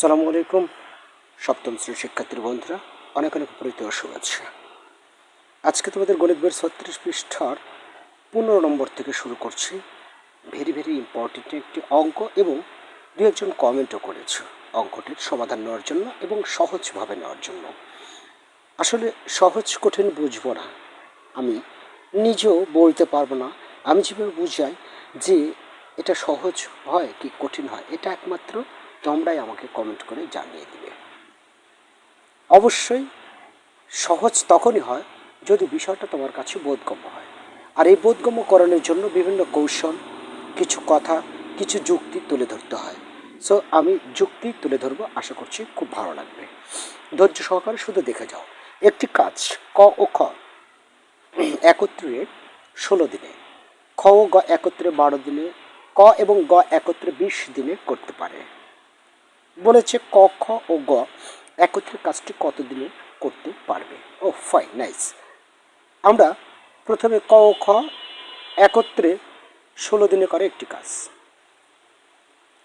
সালামু আলাইকুম, সপ্তম শ্রেণির শিক্ষার্থীর বন্ধুরা। অনেক অনেক প্রীতি ও শুভেচ্ছা। আজকে তোমাদের গণিত বইয়ের ছত্রিশ পৃষ্ঠার পনেরো নম্বর থেকে শুরু করছি। ভেরি ভেরি ইম্পর্টেন্ট একটি অঙ্ক এবং দু একজন কমেন্টও করেছে। অঙ্কটির সমাধান নেওয়ার জন্য এবং সহজভাবে নেওয়ার জন্য। আসলে সহজ, কঠিন বুঝব না। আমি নিজেও বলতে পারব না। আমি যেভাবে বুঝাই যে এটা সহজ হয় কি কঠিন হয়, এটা একমাত্র তোমরাই আমাকে কমেন্ট করে জানিয়ে দিবে। অবশ্যই সহজ তখনই হয় যদি বিষয়টা তোমার কাছে বোধগম্য হয়। আর এই বোধগম্য বোধগম্যকরণের জন্য বিভিন্ন কৌশল, কিছু কথা, কিছু যুক্তি তুলে ধরতে হয়। সো আমি যুক্তি তুলে ধরবো, আশা করছি খুব ভালো লাগবে। ধৈর্য সহকারে শুধু দেখে যাও। একটি কাজ, ক ও খ। একত্রে ষোলো দিনে, খ ও গ একত্রে বারো দিনে, ক এবং গ একত্রে বিশ দিনে করতে পারে। বলেছে ক, খ ও গ একত্রে কাজটি কত দিনে করতে পারবে? ও ফাইন নাইস আমরা প্রথমে ক ও খ একত্রে ষোলো দিনে করে একটি কাজ।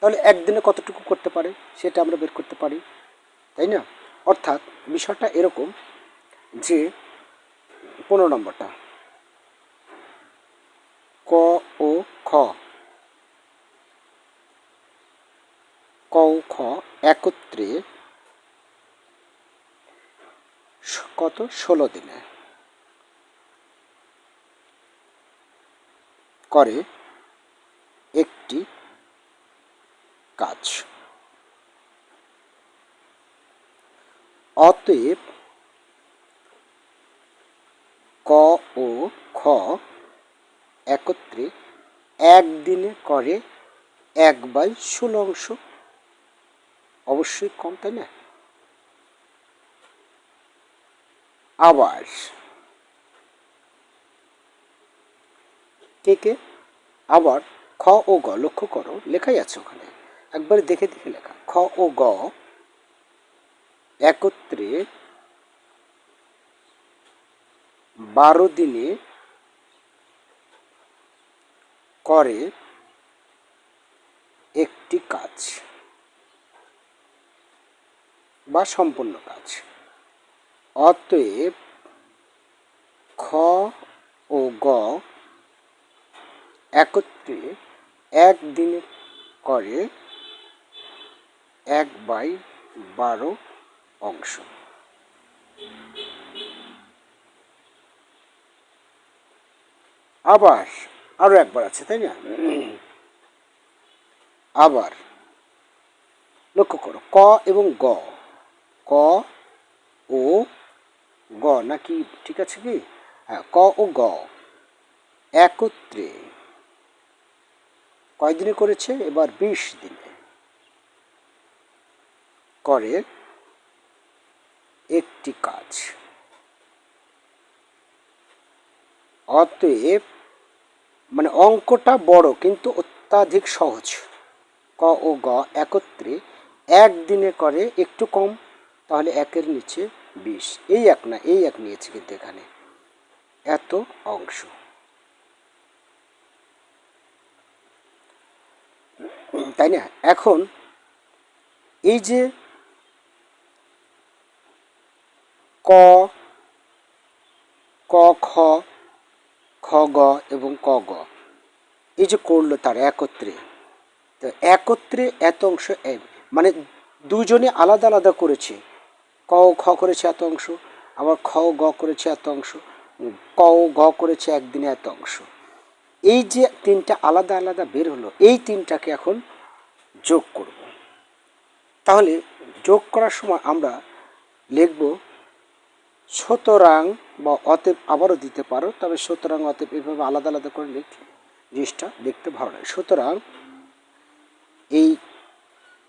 তাহলে একদিনে কতটুকু করতে পারে সেটা আমরা বের করতে পারি, তাই না? অর্থাৎ বিষয়টা এরকম যে পনেরো নম্বরটা। ক ও খ ক খ একত্রে কত? ষোলো দিনে। করে একটি কাজ। অতএব ক ও খ একত্রে একদিনে করে এক বাই ষোলো অংশ অবশ্যই কম তাই না? আবার, কে কে? আবার খ ও গ লক্ষ্য করো, লেখাই আছে ওখানে। একবার দেখে দেখে লেখা। খ ও গ একত্রে বারো দিনে করে একটি কাজ। বা সম্পূর্ণ কাজ। অতএব খ ও গ একত্রে একদিনে করে এক বাই বারো অংশ। আবার, আরও একবার আছে, তাই না? আবার লক্ষ্য করো, ক এবং গ ক, ও, গ, নাকি ঠিক আছে কি? হ্যাঁ ক ও গ। একত্রে। কয়দিনে করেছে? এবার বিশ দিনে। করে একটি কাজ। অতএব মানে অঙ্কটা বড় কিন্তু অত্যাধিক সহজ। ক ও গ একত্রে, একদিনে করে একটু কম। তাহলে একের নিচে বিশ। এই এক না, এই এক নিয়েছে কিন্তু এখানে। এত অংশ। তাই না? এখন এই যে ক ক, খ খ, গ এবং ক, গ, এই যে করল তার একত্রে, তো একত্রে এত অংশ মানে দুজনে আলাদা আলাদা করেছে। ক ও খ করেছে এত অংশ, আবার খ ও গ করেছে এত অংশ ক ও গ করেছে একদিনে এত অংশ। এই যে তিনটা আলাদা আলাদা বের হলো, এই তিনটাকে এখন যোগ করব। তাহলে যোগ করার সময় আমরা লিখব, সুতরাং বা অতএব আবারও দিতে পারো, তবে সুতরাং অতএব এভাবে আলাদা আলাদা করে লিখলে জিনিসটা দেখতে ভালো লাগে। সুতরাং এই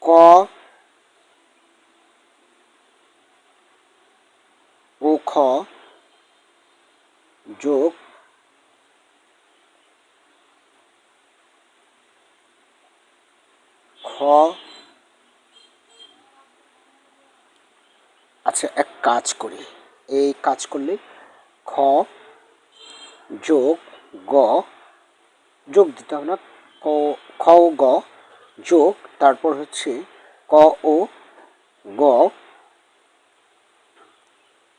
ক ও খ যোগ খ আচ্ছা এক কাজ করি। এই কাজ করলে খ যোগ গ যোগ দিতে হবে না, ক, খ গ যোগ, তারপর হচ্ছে ক ও গ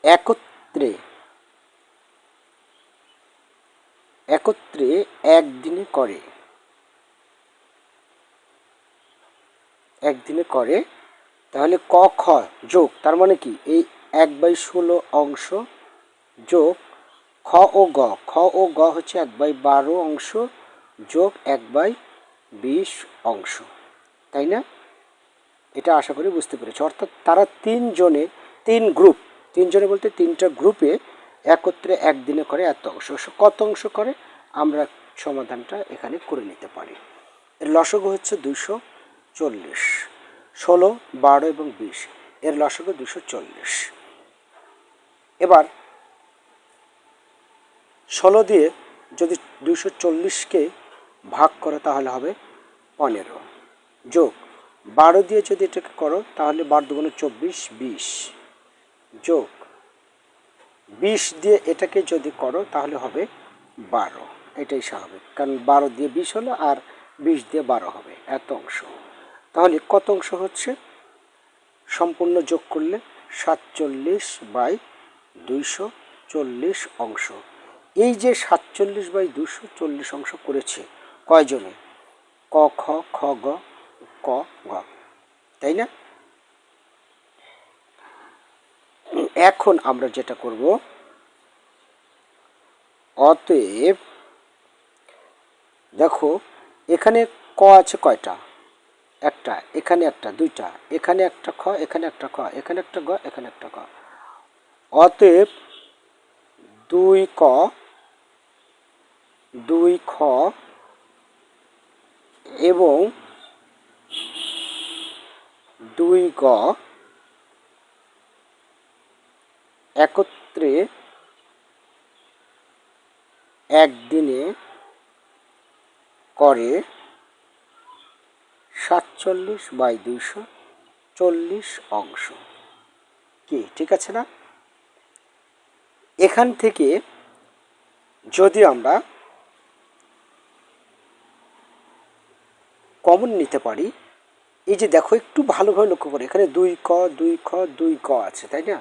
একত্রে একত্রে একদিনে করে একদিনে করে, তাহলে ক, খ, যোগ, তার মানে কি? এই এক বাই ষোলো অংশ যোগ খ ও গ, খ ও গ হচ্ছে এক বাই বারো অংশ যোগ এক বাই বিশ অংশ, তাই না? এটা আশা করি বুঝতে পেরেছি। অর্থাৎ তারা তিনজনে, তিন গ্রুপ তিনজনে বলতে তিনটা গ্রুপে একত্রে একদিনে করে এত অংশ। কত অংশ করে? আমরা সমাধানটা এখানে করে নিতে পারি। এর লসগু হচ্ছে দুশো চল্লিশ। ষোলো, বারো এবং বিশ। এর লসগু দুশো চল্লিশ। এবার ষোলো দিয়ে যদি দুশো চল্লিশকে ভাগ করো তাহলে হবে পনেরো। যোগ বারো দিয়ে যদি এটাকে করো তাহলে বারো দুগুণে চব্বিশ, বিশ। যোগ। বিশ দিয়ে এটাকে যদি করো, তাহলে হবে বারো। এটাই স্বাভাবিক, কারণ বারো দিয়ে বিশ হলো আর বিশ দিয়ে বারো হবে, এত অংশ। তাহলে কত অংশ হচ্ছে? সম্পূর্ণ যোগ করলে সাতচল্লিশ বাই দুইশো চল্লিশ অংশ। এই যে সাতচল্লিশ বাই দুশো চল্লিশ অংশ করেছে কয়জনে? ক, খ খ, গ, ক, গ। তাই না? এখন আমরা যেটা করব, অতএব, দেখো, এখানে ক আছে কয়টা? একটা, এখানে একটা, দুইটা, এখানে একটা খ, এখানে একটা খ এখানে একটা গ, এখানে একটা ক। অতএব, দুই ক, দুই খ, এবং দুই গ একত্রে একদিনে করে সাতচল্লিশ বাই দুইশো চল্লিশ অংশ। কি, ঠিক আছে না? এখান থেকে যদি আমরা কমন নিতে পারি, এই যে দেখো, একটু ভালোভাবে লক্ষ্য করে, এখানে দুই ক, দুই খ, দুই ক আছে, তাই না?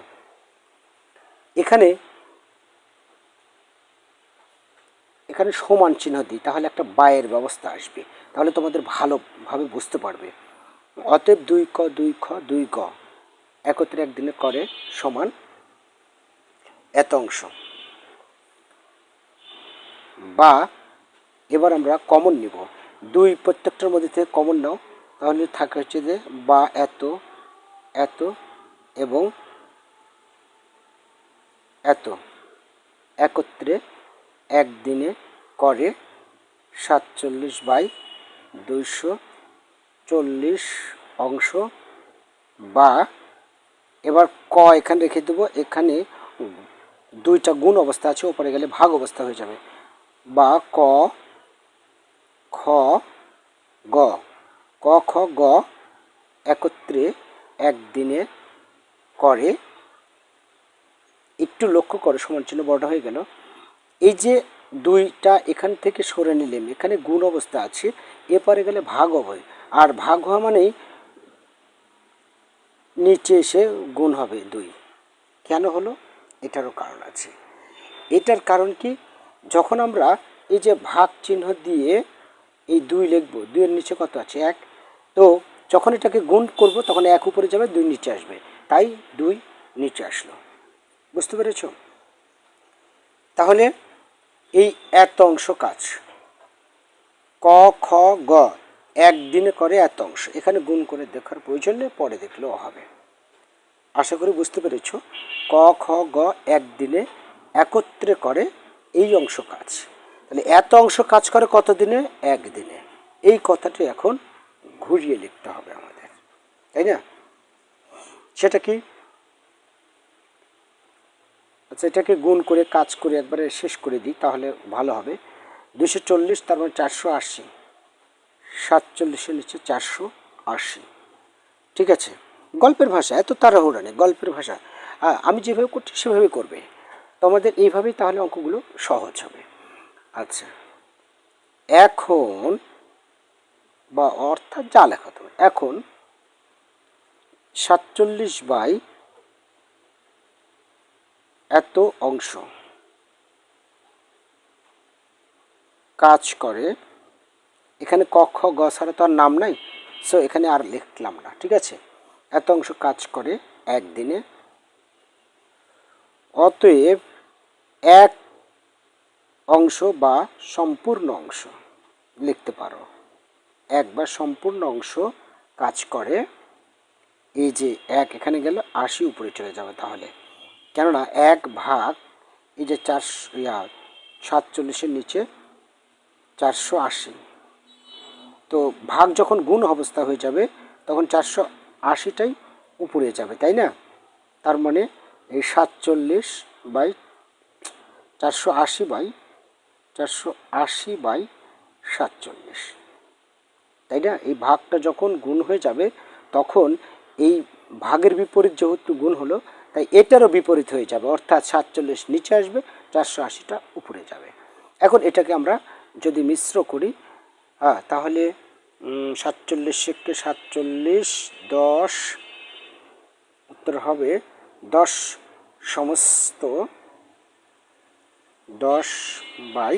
এখানে এখানে সমান চিহ্ন দিই, তাহলে একটা বায়ের ব্যবস্থা আসবে। তাহলে তোমাদের ভালোভাবে বুঝতে পারবে। অতএব দুই ক, দুই খ, দুই গ, একত্রে একদিনে করে সমান এত অংশ। বা এবার আমরা কমন নিব। দুই প্রত্যেকটার মধ্যে থেকে কমন নাও, তাহলে থাকে হচ্ছে যে বা এত এত এবং এত। একত্রে একদিনে করে সাতচল্লিশ বাই দুইশো চল্লিশ অংশ বা এবার ক এখানে রেখে দেবো। এখানে দুইটা গুণ অবস্থা আছে, ওপরে গেলে ভাগ অবস্থা হয়ে যাবে। বা ক, খ, গ। ক, খ, গ একত্রে একদিনে করে একটু লক্ষ্য করো, সমান চিহ্ন বড় হয়ে গেল। এই যে দুইটা এখান থেকে সরে নিলেন, এখানে গুণ অবস্থা আছে এপারে গেলে ভাগ হবে। আর ভাগ হওয়া মানেই নিচে এসে গুণ হবে দুই। কেন হলো? এটারও কারণ আছে। এটার কারণ কি? যখন আমরা এই যে ভাগ চিহ্ন দিয়ে এই দুই লিখব, দুইয়ের নিচে কত আছে? এক। তো যখন এটাকে গুণ করব, তখন এক উপরে যাবে, দুই নিচে আসবে। তাই দুই নিচে আসলো। বুঝতে পেরেছ? তাহলে এই এত অংশ কাজ। ক, খ, গ, একদিনে করে এত অংশ। এখানে গুণ করে দেখার প্রয়োজন নেই, পরে দেখলেও হবে। আশা করি বুঝতে পেরেছ? ক, খ, গ, একদিনে একত্রে করে এই অংশ কাজ। তাহলে এত অংশ কাজ করে কত দিনে একদিনে। এই কথাটি এখন ঘুরিয়ে লিখতে হবে আমাদের। তাই না? সেটা কি? আচ্ছা এটাকে গুণ করে, কাজ করে একবারে শেষ করে দিই, তাহলে ভালো হবে। দুশো চল্লিশ, তার মানে চারশো আশি। সাতচল্লিশের নিচে চারশো আশি। ঠিক আছে? গল্পের ভাষা, এত তাড়াহুড়া নেই, গল্পের ভাষা। আমি যেভাবে করছি, সেভাবে করবে। তোমাদের এইভাবেই তাহলে অঙ্কগুলো সহজ হবে। আচ্ছা। এখন, বা অর্থাৎ যা লেখা তুমি এখন সাতচল্লিশ বাই এত অংশ। কাজ করে। এখানে কক্ষ খ, গ ছাড়া তো আর নাম নাই সো এখানে আর লিখলাম না, ঠিক আছে? এত অংশ কাজ করে একদিনে। অতএব এক অংশ বা সম্পূর্ণ অংশ লিখতে পারো। এক বা সম্পূর্ণ অংশ কাজ করে। এই যে এক এখানে গেলে, আশি উপরে চলে যাবে তাহলে। কেননা এক ভাগ এই যে চারশো ইয়া, সাতচল্লিশের নিচে চারশো আশি। তো ভাগ যখন গুণ অবস্থা হয়ে যাবে, তখন চারশো আশিটাই উপরে যাবে, তাই না? তার মানে এই সাতচল্লিশ বাই চারশো আশি বাই চারশো আশি বাই সাতচল্লিশ। তাই না? এই ভাগটা যখন গুণ হয়ে যাবে, তখন এই ভাগের বিপরীত যেহেতু গুণ হলো তাই এটারও বিপরীত হয়ে যাবে, অর্থাৎ সাতচল্লিশ নিচে আসবে, চারশো আশিটা উপরে যাবে। এখন এটাকে আমরা যদি মিশ্র করি হ্যাঁ তাহলে সাতচল্লিশ থেকে সাতচল্লিশ, দশ, উত্তর হবে দশ সমস্ত দশ বাই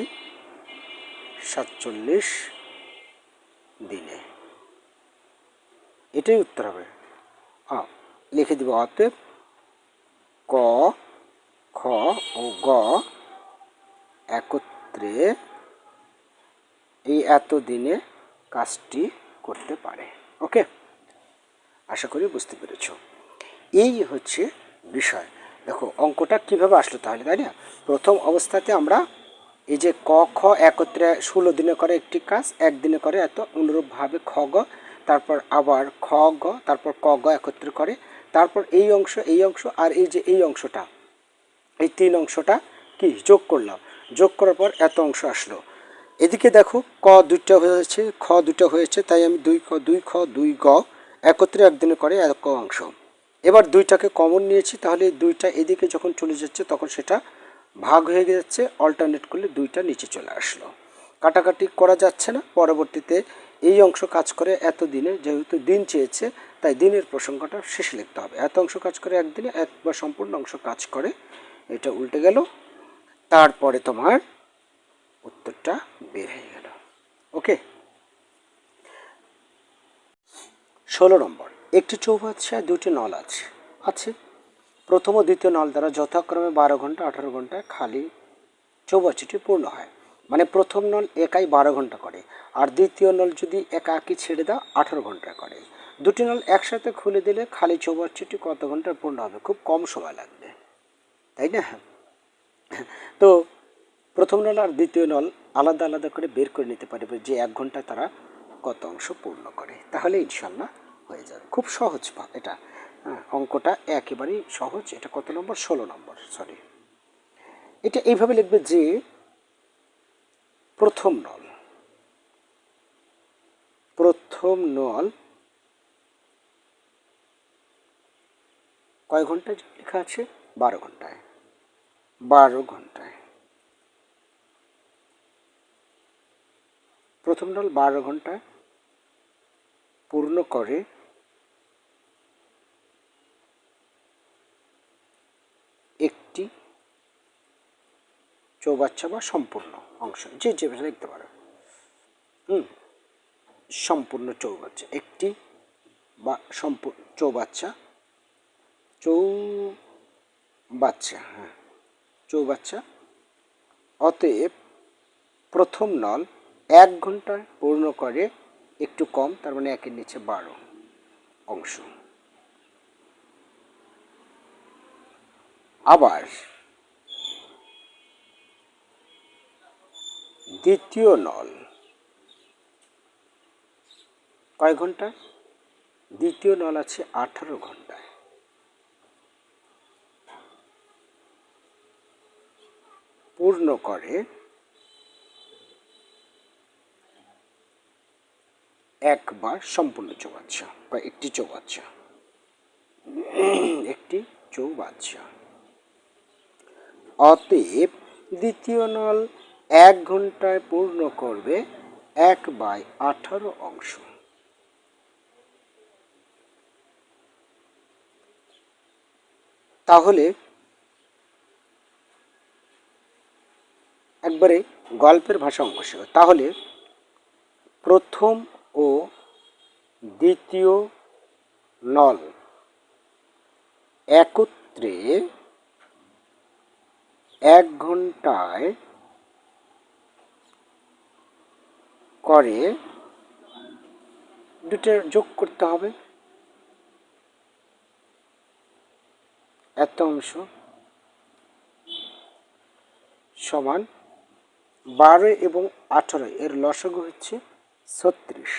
সাতচল্লিশ দিনে এটাই উত্তর হবে। লিখে দিব অতএব ক, খ ও গ একত্রে এই এত দিনে কাজটি করতে পারে। ওকে? আশা করি বুঝতে পেরেছ। এই হচ্ছে বিষয়। দেখো, অঙ্কটা কীভাবে আসলো তাহলে, তাই না? প্রথম অবস্থাতে আমরা এই যে ক, খ একত্রে ষোলো দিনে করে একটি কাজ, একদিনে করে এত অনুরূপভাবে খ, গ, তারপর আবার খ, গ, তারপর ক, গ একত্রে করে তারপর এই অংশ এই অংশ আর এই যে এই অংশটা, এই তিন অংশটা কি যোগ করলাম। যোগ করার পর এত অংশ আসলো। এদিকে দেখো ক দুইটা হয়েছে, খ দুটো হয়েছে, তাই আমি দুই খ দুই খ, দুই গ একত্রে একদিনে করে এক ক অংশ। এবার দুইটাকে কমন নিয়েছি, তাহলে দুইটা এদিকে যখন চলে যাচ্ছে তখন সেটা ভাগ হয়ে যাচ্ছে অল্টারনেট করলে দুইটা নিচে চলে আসলো। কাটাকাটি করা যাচ্ছে না, পরবর্তীতে এই অংশ কাজ করে এত দিনে যেহেতু দিন চেয়েছে তাই দিনের প্রসঙ্গটা শেষে লিখতে হবে। এত অংশ কাজ করে একদিনে এক বা সম্পূর্ণ অংশ কাজ করে এটা উল্টে গেল। তারপরে তোমার উত্তরটা বের হয়ে গেল। ওকে? ষোলো নম্বর। একটি চৌবাচ্চা, দুটি নল আছে। আছে। প্রথম ও দ্বিতীয় নল দ্বারা যথাক্রমে বারো ঘণ্টা, আঠারো ঘন্টায় খালি চৌবাচ্চাটি পূর্ণ হয়। মানে প্রথম নল একাই বারো ঘণ্টা করে। আর দ্বিতীয় নল যদি একাকি ছেড়ে দাও, আঠারো ঘণ্টা করে। দুটি নল একসাথে খুলে দিলে খালি চৌবাচ্চাটি কত ঘন্টায় পূর্ণ হবে? খুব কম সময় লাগবে। তাই না? তো প্রথম নল আর দ্বিতীয় নল আলাদা আলাদা করে বের করে নিতে পারবে যে এক ঘন্টায় তারা কত অংশ পূর্ণ করে। তাহলে ইনশাল্লাহ হয়ে যাবে। খুব সহজ এটা। হ্যাঁ অঙ্কটা একেবারেই সহজ। এটা কত নম্বর? ষোলো নম্বর সরি এটা এইভাবে লিখবে যে প্রথম নল প্রথম নল কয় ঘন্টায় লেখা আছে? বারো ঘন্টায়। বারো ঘন্টায়। প্রথম নল বারো ঘন্টায় পূর্ণ করে একটি চৌবাচ্চা বা সম্পূর্ণ অংশ। যে যেভাবে লিখতে পারো। হুম, সম্পূর্ণ চৌবাচ্চা। একটি বা সম্পূর্ণ চৌবাচ্চা চৌ বাচ্চা হ্যাঁ চৌবাচ্চা। অতএব প্রথম নল এক ঘন্টায় পূর্ণ করে একটু কম, তার মানে একের নিচে বারো অংশ। আবার দ্বিতীয় নল কয় ঘন্টায় দ্বিতীয় নল আছে আঠারো ঘন্টায় পূর্ণ করে একবার সম্পূর্ণ চৌবাচ্চা বা একটি চৌবাচ্চা একটি চৌবাচ্চা অতএব দ্বিতীয় নল এক ঘন্টায় পূর্ণ করবে এক বাই আঠারো অংশ। তাহলে একবারে গল্পের ভাষা অংশ। তাহলে প্রথম ও দ্বিতীয় নল একত্রে এক ঘন্টায় করে দুটো যোগ করতে হবে। এত অংশ সমান বারো এবং আঠারো এর লসগু হচ্ছে ছত্রিশ।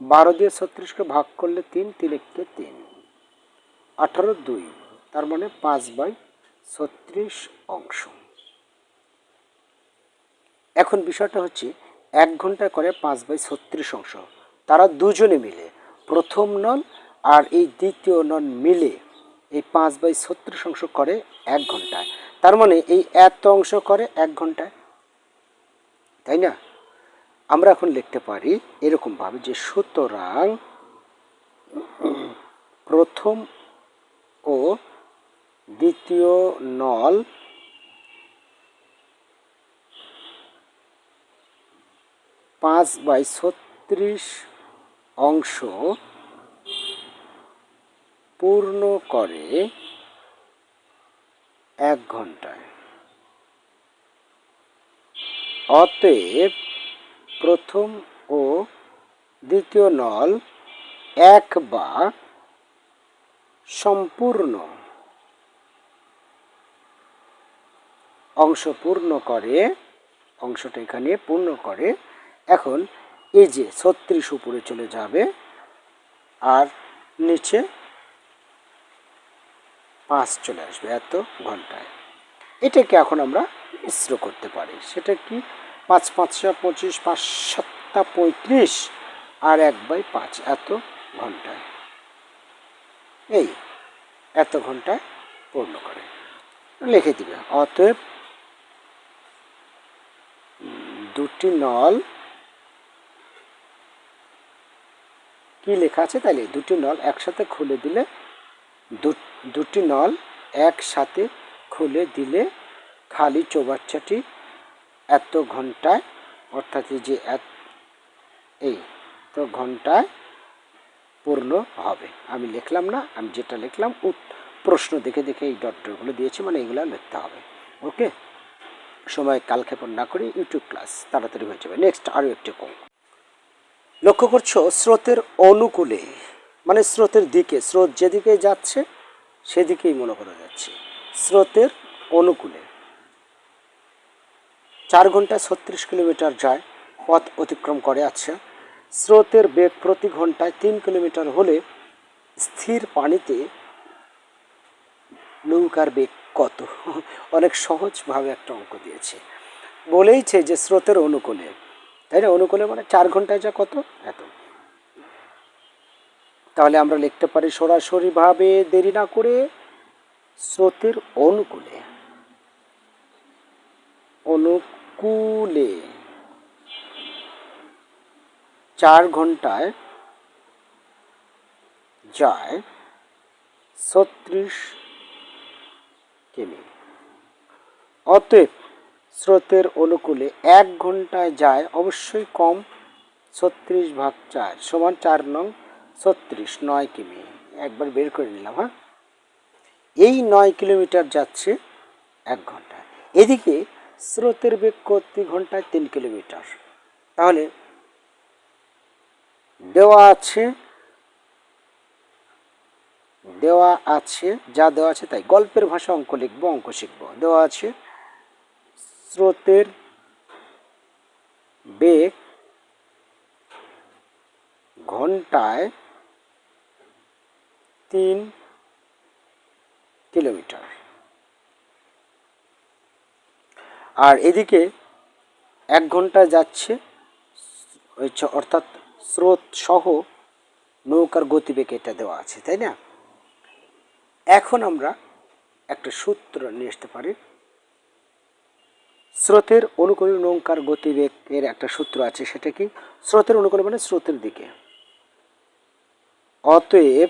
বারো দিয়ে ছত্রিশকে ভাগ করলে তিন তিন তিন। আঠারো দুই, তার মানে পাঁচ বাই ছত্রিশ অংশ। এখন বিষয়টা হচ্ছে এক ঘন্টায় করে পাঁচ বাই ছত্রিশ অংশ। তারা দুজনে মিলে, প্রথম নল আর এই দ্বিতীয় নল মিলে এই পাঁচ বাই ছত্রিশ অংশ করে এক ঘন্টায়। তার মানে এই এত অংশ করে এক ঘন্টায় তাই না? আমরা এখন লিখতে পারি এরকমভাবে যে সুতরাং প্রথম ও দ্বিতীয় নল পাঁচ বাই ছত্রিশ অংশ পূর্ণ করে এক ঘন্টায়। অতএব প্রথম ও দ্বিতীয় নল এক বা সম্পূর্ণ অংশ পূর্ণ করে, অংশটা এখানে পূর্ণ করে। এখন এই যে ছত্রিশ উপরে চলে যাবে, আর নিচে পাঁচ চলে আসবে এত ঘন্টায়। এটাকে এখন আমরা মিশ্র করতে পারি। সেটা কি? পাঁচ পাঁচশো পঁচিশ, পাঁচ, সাতটা, পঁয়ত্রিশ আর এক বাই পাঁচ এত ঘন্টায়। এই এত ঘন্টায় পূর্ণ করে। লিখে দিবে। অতএব দুটি নল কি লেখা আছে? তাহলে দুটি নল একসাথে খুলে দিলে দুটি নল একসাথে খুলে দিলে খালি চৌবাচ্চাটি এত ঘন্টায়, অর্থাৎ যে এই তো ঘন্টায় পূর্ণ হবে। আমি লিখলাম না, আমি যেটা লিখলাম প্রশ্ন দেখে দেখে এই ডট ডটগুলো দিয়েছি মানে এগুলো লিখতে হবে। ওকে? সময় কালক্ষেপণ না করে ইউটিউব ক্লাস তাড়াতাড়ি হয়ে যাবে। নেক্সট আরও একটি কম লক্ষ্য করছ, স্রোতের অনুকূলে মানে স্রোতের দিকে, স্রোত যেদিকে যাচ্ছে, সেদিকেই মনে করা যাচ্ছে। স্রোতের অনুকূলে। চার ঘন্টায় ছত্রিশ কিলোমিটার যায়, পথ অতিক্রম করে আছে। স্রোতের বেগ প্রতি ঘন্টায় তিন কিলোমিটার হলে স্থির পানিতে নৌকার বেগ কত? অনেক সহজভাবে একটা অঙ্ক দিয়েছে। বলেইছে যে স্রোতের অনুকূলে। তাই না? অনুকূলে মানে চার ঘন্টায় যা কত? এত। তাহলে আমরা লিখতে পারি, সরাসরিভাবে দেরি না করে স্রোতের অনুকূলে। অনুকূলে চার ঘন্টায় যায় ছত্রিশ কিমি। অতএব স্রোতের অনুকূলে এক ঘন্টায় যায় অবশ্যই কম ছত্রিশ ভাগ চার সমান চার নং ছত্রিশ, নয় কিমি। একবার বের করে নিলাম হ্যাঁ? এই নয় কিলোমিটার যাচ্ছে এক ঘন্টায়। এদিকে স্রোতের বেগ প্রতি ঘন্টায় তিন কিলোমিটার। তাহলে দেওয়া আছে দেওয়া আছে, যা দেওয়া আছে তাই। গল্পের ভাষা অঙ্ক লিখব, অঙ্ক শিখব। দেওয়া আছে, স্রোতের বেগ ঘন্টায় তিন কিলোমিটার। আর এদিকে এক ঘণ্টা যাচ্ছে ওই ছ- অর্থাৎ স্রোত সহ নৌকার গতিবেগ এটা দেওয়া আছে, তাই না? এখন আমরা একটা সূত্র নিয়ে আসতে পারি। স্রোতের অনুকূল নৌকার গতিবেগের একটা সূত্র আছে, সেটা কি? স্রোতের অনুকূল মানে স্রোতের দিকে। অতএব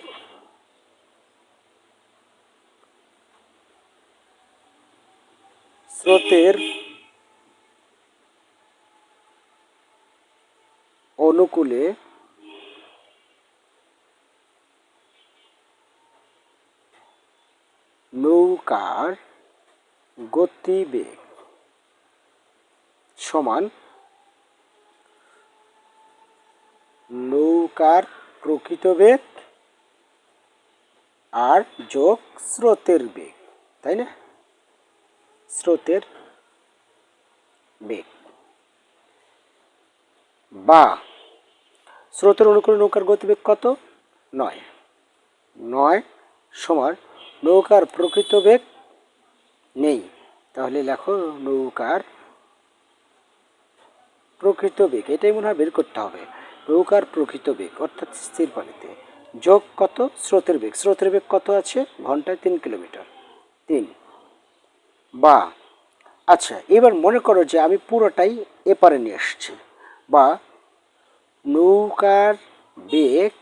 স্রোতের অনুকূলে নৌকার গতিবেগ সমান নৌকার প্রকৃত বেগ আর যোগ স্রোতের বেগ, তাই না? স্রোতের বেগ। বা স্রোতের অনুকূলে নৌকার গতিবেগ কত? নয়। নয় সমান নৌকার প্রকৃত বেগ নেই। তাহলে লেখো নৌকার প্রকৃত বেগ। এটাই মনে হয় বের করতে হবে। নৌকার প্রকৃত বেগ, অর্থাৎ স্থির পানিতে। যোগ কত? স্রোতের বেগ। স্রোতের বেগ কত আছে? ঘন্টায় তিন কিলোমিটার। তিন। বা আচ্ছা এবার মনে করো যে আমি পুরোটাই এপারে নিয়ে এসছি বা নৌকার বেগ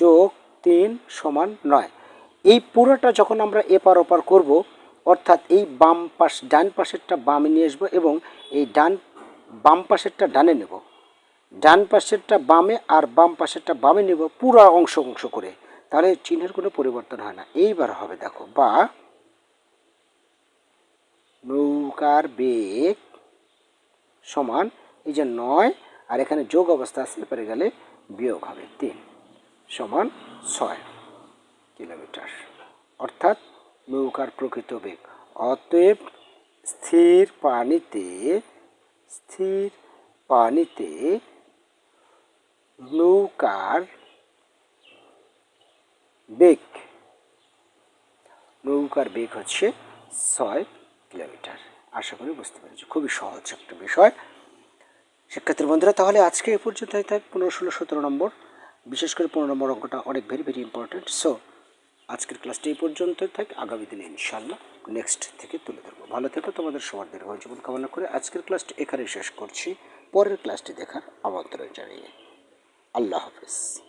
যোগ তিন সমান নয়। এই পুরোটা যখন আমরা এপার ওপার করব, অর্থাৎ এই বাম পাশ, ডান পাশেরটা বামে নিয়ে আসব এবং এই ডান, বাম পাশেরটা ডানে নেব। ডান পাশেরটা বামে আর বাম পাশেরটা বামে নেব পুরো অংশ অংশ করে। তাহলে চিহ্নের কোনো পরিবর্তন হয় না। এইবার হবে দেখো, বা নৌকার বেগ সমান, এই যে নয়, আর এখানে যোগ অবস্থা আছে এবারে গেলে বিয়োগ হবে তিন, সমান ছয় কিলোমিটার। অর্থাৎ নৌকার প্রকৃত বেগ। অতএব স্থির পানিতে স্থির পানিতে নৌকার বেগ নৌকার বেগ হচ্ছে ছয় কিলোমিটার। আশা করি বুঝতে পেরেছি। খুবই সহজ একটা বিষয়। শিক্ষার্থীর বন্ধুরা, তাহলে আজকে এ পর্যন্তই থাক পনেরো, ষোলো, সতেরো নম্বর। বিশেষ করে পনেরো নম্বর অঙ্কটা অনেক ভেরি ভেরি ইম্পর্টেন্ট সো আজকের ক্লাসটি এই পর্যন্তই থাক। আগামী দিনে ইনশাল্লাহ নেক্সট থেকে তুলে ধরবো। ভালো থেকো, তোমাদের সবার দীর্ঘ জীবন কামনা করে আজকের ক্লাসটি এখানে শেষ করছি। পরের ক্লাসটি দেখার আমন্ত্রণ জানিয়ে। আল্লাহ হাফিজ।